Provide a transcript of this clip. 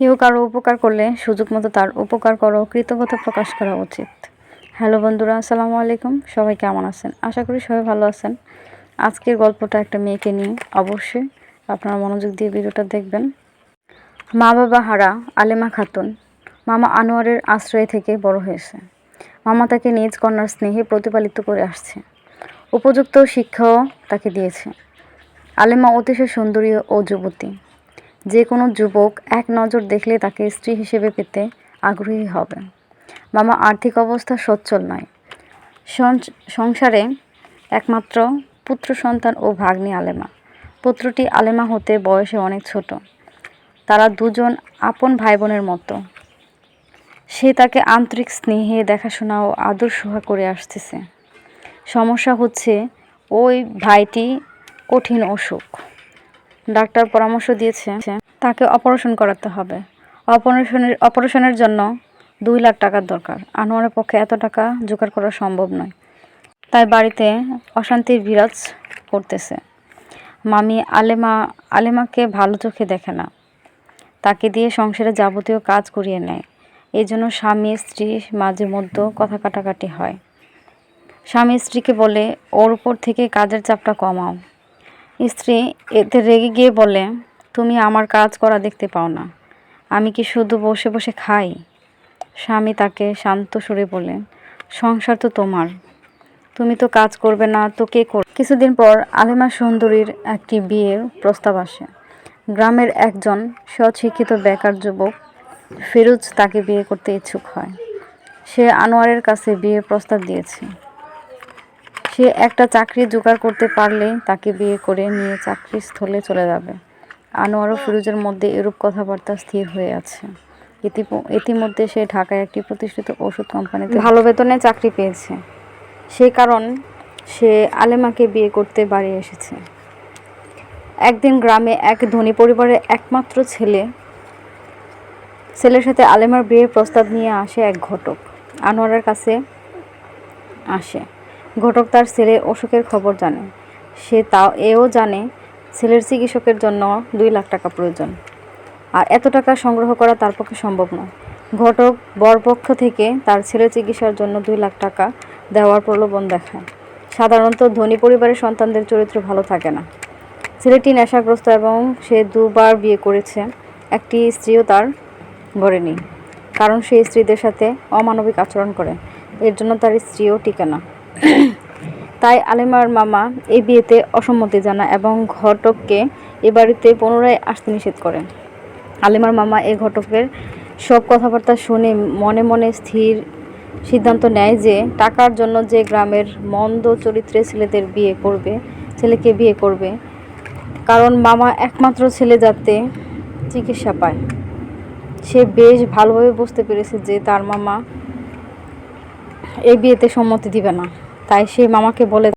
কেউ কারও উপকার করলে সুযোগ মতো তার উপকার করো, কৃতজ্ঞতা প্রকাশ করা উচিত। হ্যালো বন্ধুরা, আসসালামু আলাইকুম। সবাই কেমন আছেন? আশা করি সবাই ভালো আছেন। আজকের গল্পটা একটা মেয়েকে নিয়ে অবশ্যই আপনারা মনোযোগ দিয়ে ভিডিওটা দেখবেন। মা বাবা হারা আলেমা খাতুন, মামা আনোয়ারের আশ্রয় থেকে বড় হয়েছে। মামা তাকে নিজ কন্যার স্নেহে প্রতিপালিত করে আসছে। উপযুক্ত শিক্ষাও তাকে দিয়েছে। আলেমা অতিশয় সুন্দরী ও যুবতী। যে কোনো যুবক এক নজর দেখলে তাকে স্ত্রী হিসেবে পেতে আগ্রহী হবে। মামা, আর্থিক অবস্থা সচ্ছল নয়। সংসারে একমাত্র পুত্র সন্তান ও ভাগ্নি আলেমা। পুত্রটি আলেমা হতে বয়সে অনেক ছোট। তারা দুজন আপন ভাই বোনের মতো। সে তাকে আন্তরিক স্নেহে, দেখাশোনা ও আদর সোহা করে আসতেছে। সমস্যা হচ্ছে, ওই ভাইটি কঠিন অসুখ। ডাক্তার পরামর্শ দিয়েছে, তাকে অপারেশন করাতে হবে। অপারেশনের অপারেশনের জন্য দুই লাখ টাকার দরকার। আনোয়ারের পক্ষে এত টাকা জোগাড় করা সম্ভব নয়। তাই বাড়িতে অশান্তির বিরাজ করতেছে। মামি আলেমা, আলেমাকে ভালো চোখে দেখে না। তাকে দিয়ে সংসারে যাবতীয় কাজ করিয়ে নেয়। এই জন্য স্বামী, স্ত্রী মাঝে মধ্যে কথা কাটাকাটি হয়। স্বামী, স্ত্রীকে বলে, ওর উপর থেকে কাজের চাপটা কমাও। স্ত্রী এতে রেগে গিয়ে বলে, তুমি আমার কাজ করা দেখতে পাও না। আমি কি শুধু বসে বসে খাই? স্বামী তাকে শান্ত সুরে বলে, সংসার তো তোমার। তুমি তো কাজ করবে না, তো কে কর কিছুদিন পর আলেমা সুন্দরীর একটি বিয়ের প্রস্তাব আসে। গ্রামের একজন সৎশিক্ষিত বেকার যুবক ফিরোজ তাকে বিয়ে করতে ইচ্ছুক হয়। সে আনোয়ারের কাছে বিয়ের প্রস্তাব দিয়েছে। সে একটা চাকরি জোগাড় করতে পারলে তাকে বিয়ে করে নিয়ে চাকরির স্থলে চলে যাবে। আনোয়ার ও ফিরোজের মধ্যে এরূপ কথাবার্তা স্থির হয়ে আছে। ইতিমধ্যে সে ঢাকায় একটি প্রতিষ্ঠিত ওষুধ কোম্পানিতে ভালো বেতনে চাকরি পেয়েছে। সেই কারণ সে আলেমাকে বিয়ে করতে বাড়ি এসেছে। একদিন গ্রামে এক ধনী পরিবারের একমাত্র ছেলে, ছেলের সাথে আলেমার বিয়ের প্রস্তাব নিয়ে আসে এক ঘটক। আনোয়ারের কাছে আসে। ঘটক তার ছেলে অসুখের খবর জানে। সে তাও, এও জানে ছেলের চিকিৎসকের জন্য দুই লাখ টাকা প্রয়োজন। আর এত টাকা সংগ্রহ করা তার পক্ষে সম্ভব নয়। ঘটক বরপক্ষ থেকে তার ছেলের চিকিৎসার জন্য দুই লাখ টাকা দেওয়ার প্রলোভন দেখায়। সাধারণত ধনী পরিবারের সন্তানদের চরিত্র ভালো থাকে না। ছেলেটি নেশাগ্রস্ত এবং সে দুবার বিয়ে করেছে। একটি স্ত্রীও তার ঘরে নেই। কারণ সে স্ত্রীদের সাথে অমানবিক আচরণ করে। এর জন্য তার স্ত্রীও টিকে না। তাই আলেমার মামা এই বিয়েতে অসম্মতি জানায় এবং ঘটককে এ বাড়িতে পুনরায় আসতে নিষেধ করেন আলেমার মামা এই ঘটকের সব কথাবার্তা শুনে মনে মনে স্থির সিদ্ধান্ত নেয় যে টাকার জন্য যে গ্রামের মন্দ চরিত্রে ছেলেদের বিয়ে করবে, ছেলেকে বিয়ে করবে, কারণ মামা একমাত্র ছেলে যাতে চিকিৎসা পায়। সে বেশ ভালোভাবে বুঝতে পেরেছে যে তার মামা এই বিয়েতে সম্মতি দিবে না। তাই সে মামাকে বলে